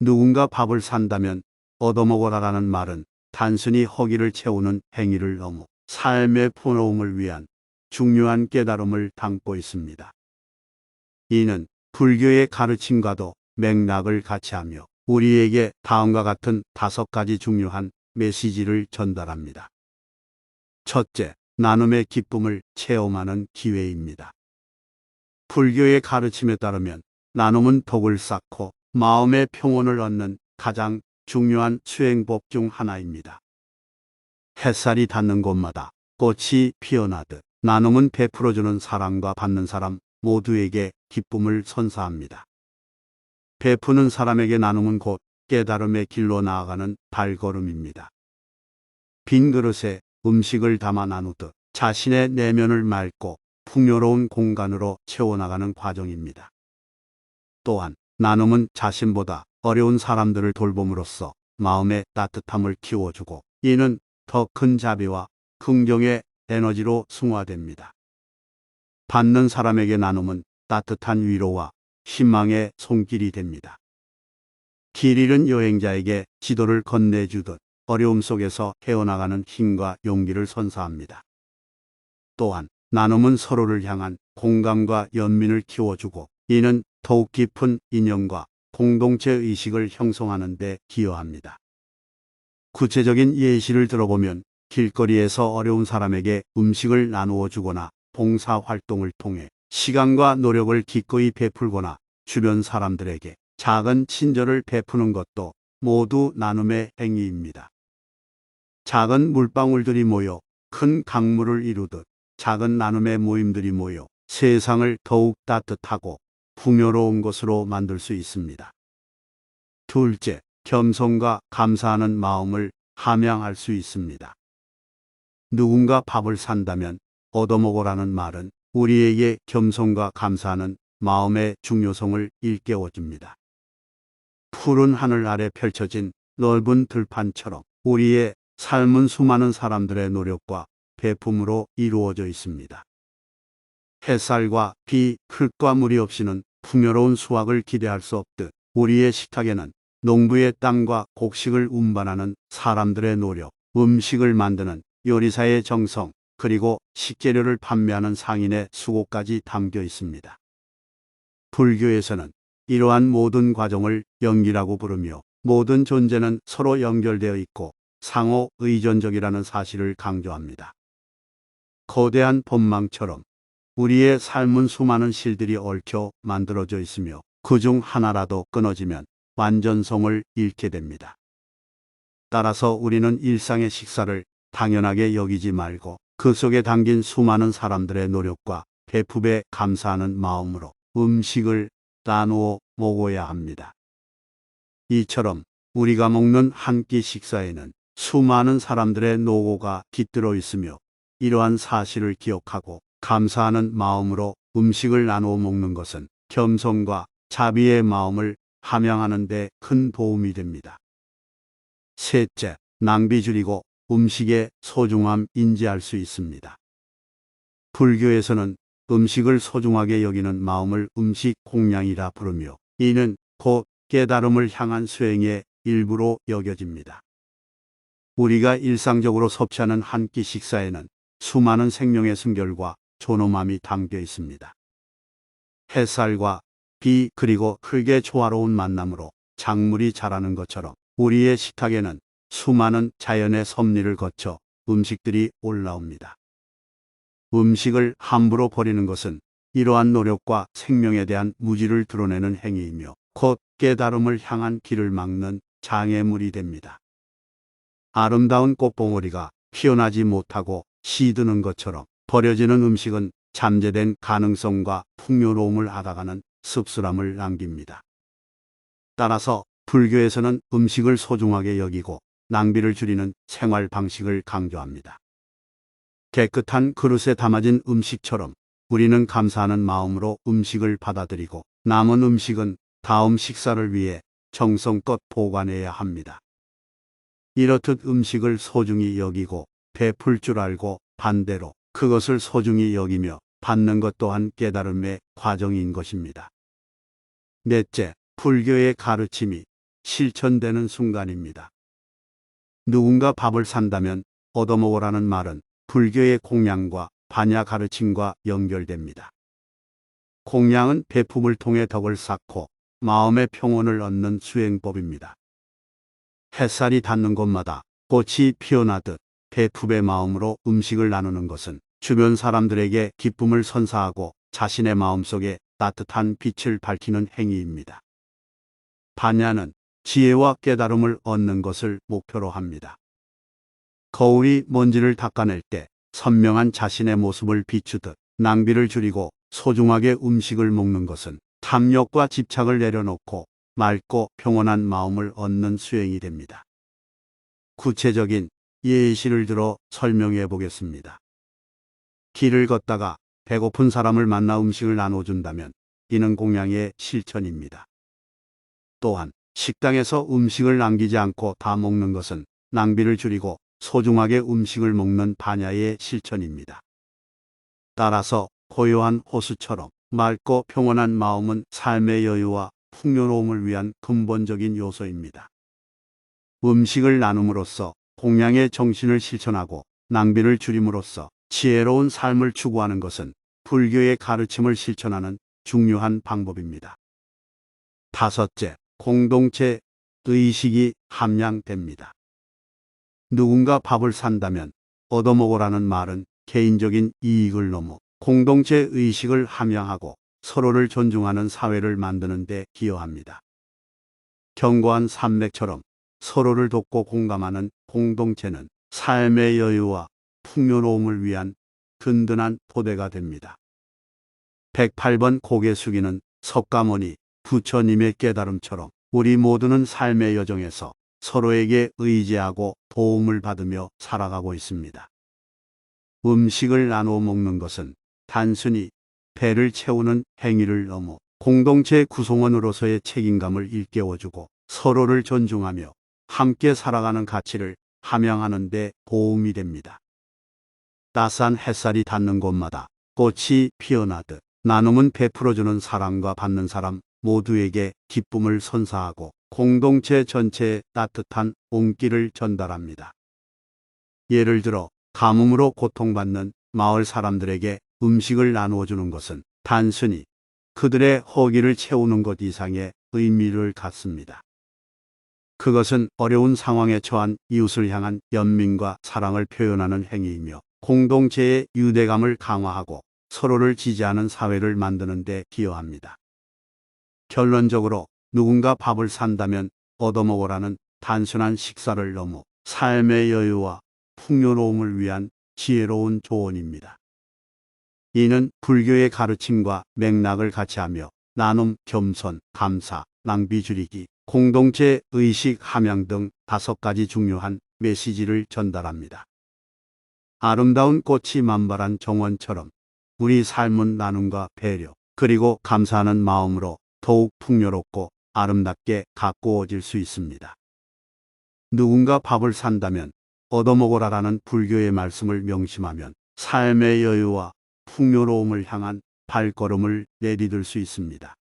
누군가 밥을 산다면 얻어먹어라라는 말은 단순히 허기를 채우는 행위를 넘어 삶의 풍요로움을 위한 중요한 깨달음을 담고 있습니다. 이는 불교의 가르침과도 맥락을 같이 하며 우리에게 다음과 같은 다섯 가지 중요한 메시지를 전달합니다. 첫째, 나눔의 기쁨을 체험하는 기회입니다. 불교의 가르침에 따르면 나눔은 덕을 쌓고 마음의 평온을 얻는 가장 중요한 수행법 중 하나입니다. 햇살이 닿는 곳마다 꽃이 피어나듯 나눔은 베풀어주는 사람과 받는 사람 모두에게 기쁨을 선사합니다. 베푸는 사람에게 나눔은 곧 깨달음의 길로 나아가는 발걸음입니다. 빈 그릇에 음식을 담아 나누듯 자신의 내면을 맑고 풍요로운 공간으로 채워나가는 과정입니다. 또한 나눔은 자신보다 어려운 사람들을 돌봄으로써 마음의 따뜻함을 키워주고 이는 더 큰 자비와 긍정의 에너지로 승화됩니다. 받는 사람에게 나눔은 따뜻한 위로와 희망의 손길이 됩니다. 길 잃은 여행자에게 지도를 건네주듯 어려움 속에서 헤어나가는 힘과 용기를 선사합니다. 또한 나눔은 서로를 향한 공감과 연민을 키워주고 이는 더욱 깊은 인연과 공동체 의식을 형성하는 데 기여합니다. 구체적인 예시를 들어보면 길거리에서 어려운 사람에게 음식을 나누어 주거나 봉사 활동을 통해 시간과 노력을 기꺼이 베풀거나 주변 사람들에게 작은 친절을 베푸는 것도 모두 나눔의 행위입니다. 작은 물방울들이 모여 큰 강물을 이루듯 작은 나눔의 모임들이 모여 세상을 더욱 따뜻하고 풍요로운 것으로 만들 수 있습니다. 둘째, 겸손과 감사하는 마음을 함양할 수 있습니다. 누군가 밥을 산다면 얻어먹으라는 말은 우리에게 겸손과 감사하는 마음의 중요성을 일깨워줍니다. 푸른 하늘 아래 펼쳐진 넓은 들판처럼 우리의 삶은 수많은 사람들의 노력과 배품으로 이루어져 있습니다. 햇살과 비, 흙과 물이 없이는 풍요로운 수확을 기대할 수 없듯 우리의 식탁에는 농부의 땀과 곡식을 운반하는 사람들의 노력, 음식을 만드는 요리사의 정성, 그리고 식재료를 판매하는 상인의 수고까지 담겨 있습니다. 불교에서는 이러한 모든 과정을 연기라고 부르며 모든 존재는 서로 연결되어 있고 상호 의존적이라는 사실을 강조합니다. 거대한 법망처럼 우리의 삶은 수많은 실들이 얽혀 만들어져 있으며 그 중 하나라도 끊어지면 완전성을 잃게 됩니다. 따라서 우리는 일상의 식사를 당연하게 여기지 말고 그 속에 담긴 수많은 사람들의 노력과 배품에 감사하는 마음으로 음식을 나누어 먹어야 합니다. 이처럼 우리가 먹는 한 끼 식사에는 수많은 사람들의 노고가 깃들어 있으며 이러한 사실을 기억하고 감사하는 마음으로 음식을 나누어 먹는 것은 겸손과 자비의 마음을 함양하는 데 큰 도움이 됩니다. 셋째, 낭비 줄이고 음식의 소중함 인지할 수 있습니다. 불교에서는 음식을 소중하게 여기는 마음을 음식 공양이라 부르며 이는 곧 깨달음을 향한 수행의 일부로 여겨집니다. 우리가 일상적으로 섭취하는 한 끼 식사에는 수많은 생명의 순결과 존엄함이 담겨 있습니다. 햇살과 비 그리고 흙의 조화로운 만남으로 작물이 자라는 것처럼 우리의 식탁에는 수많은 자연의 섭리를 거쳐 음식들이 올라옵니다. 음식을 함부로 버리는 것은 이러한 노력과 생명에 대한 무지를 드러내는 행위이며 곧 깨달음을 향한 길을 막는 장애물이 됩니다. 아름다운 꽃봉오리가 피어나지 못하고 시드는 것처럼 버려지는 음식은 잠재된 가능성과 풍요로움을 알아가는 씁쓸함을 남깁니다. 따라서 불교에서는 음식을 소중하게 여기고 낭비를 줄이는 생활 방식을 강조합니다. 깨끗한 그릇에 담아진 음식처럼 우리는 감사하는 마음으로 음식을 받아들이고 남은 음식은 다음 식사를 위해 정성껏 보관해야 합니다. 이렇듯 음식을 소중히 여기고 베풀 줄 알고 반대로 그것을 소중히 여기며 받는 것 또한 깨달음의 과정인 것입니다. 넷째, 불교의 가르침이 실천되는 순간입니다. 누군가 밥을 산다면 얻어먹으라는 말은 불교의 공양과 반야 가르침과 연결됩니다. 공양은 배품을 통해 덕을 쌓고 마음의 평온을 얻는 수행법입니다. 햇살이 닿는 곳마다 꽃이 피어나듯 배품의 마음으로 음식을 나누는 것은 주변 사람들에게 기쁨을 선사하고 자신의 마음속에 따뜻한 빛을 밝히는 행위입니다. 반야는 지혜와 깨달음을 얻는 것을 목표로 합니다. 거울이 먼지를 닦아낼 때 선명한 자신의 모습을 비추듯 낭비를 줄이고 소중하게 음식을 먹는 것은 탐욕과 집착을 내려놓고 맑고 평온한 마음을 얻는 수행이 됩니다. 구체적인 예시를 들어 설명해 보겠습니다. 길을 걷다가 배고픈 사람을 만나 음식을 나눠준다면 이는 공양의 실천입니다. 또한 식당에서 음식을 남기지 않고 다 먹는 것은 낭비를 줄이고 소중하게 음식을 먹는 반야의 실천입니다. 따라서 고요한 호수처럼 맑고 평온한 마음은 삶의 여유와 풍요로움을 위한 근본적인 요소입니다. 음식을 나눔으로써 공양의 정신을 실천하고 낭비를 줄임으로써 지혜로운 삶을 추구하는 것은 불교의 가르침을 실천하는 중요한 방법입니다. 다섯째, 공동체 의식이 함양됩니다. 누군가 밥을 산다면 얻어먹으라는 말은 개인적인 이익을 넘어 공동체 의식을 함양하고 서로를 존중하는 사회를 만드는 데 기여합니다. 견고한 산맥처럼 서로를 돕고 공감하는 공동체는 삶의 여유와 풍요로움을 위한 든든한 토대가 됩니다. 108번 고개 숙이는 석가모니 부처님의 깨달음처럼 우리 모두는 삶의 여정에서 서로에게 의지하고 도움을 받으며 살아가고 있습니다. 음식을 나누어 먹는 것은 단순히 배를 채우는 행위를 넘어 공동체 구성원으로서의 책임감을 일깨워주고 서로를 존중하며 함께 살아가는 가치를 함양하는 데 도움이 됩니다. 따스한 햇살이 닿는 곳마다 꽃이 피어나듯 나눔은 베풀어주는 사람과 받는 사람 모두에게 기쁨을 선사하고 공동체 전체에 따뜻한 온기를 전달합니다. 예를 들어 가뭄으로 고통받는 마을 사람들에게 음식을 나누어 주는 것은 단순히 그들의 허기를 채우는 것 이상의 의미를 갖습니다. 그것은 어려운 상황에 처한 이웃을 향한 연민과 사랑을 표현하는 행위이며 공동체의 유대감을 강화하고 서로를 지지하는 사회를 만드는 데 기여합니다. 결론적으로 누군가 밥을 산다면 얻어먹으라는 단순한 식사를 넘어 삶의 여유와 풍요로움을 위한 지혜로운 조언입니다. 이는 불교의 가르침과 맥락을 같이 하며 나눔, 겸손, 감사, 낭비 줄이기, 공동체 의식 함양 등 다섯 가지 중요한 메시지를 전달합니다. 아름다운 꽃이 만발한 정원처럼 우리 삶은 나눔과 배려, 그리고 감사하는 마음으로 더욱 풍요롭고 아름답게 가꾸어질 수 있습니다. 누군가 밥을 산다면 얻어먹으라라는 불교의 말씀을 명심하면 삶의 여유와 풍요로움을 향한 발걸음을 내디딜 수 있습니다.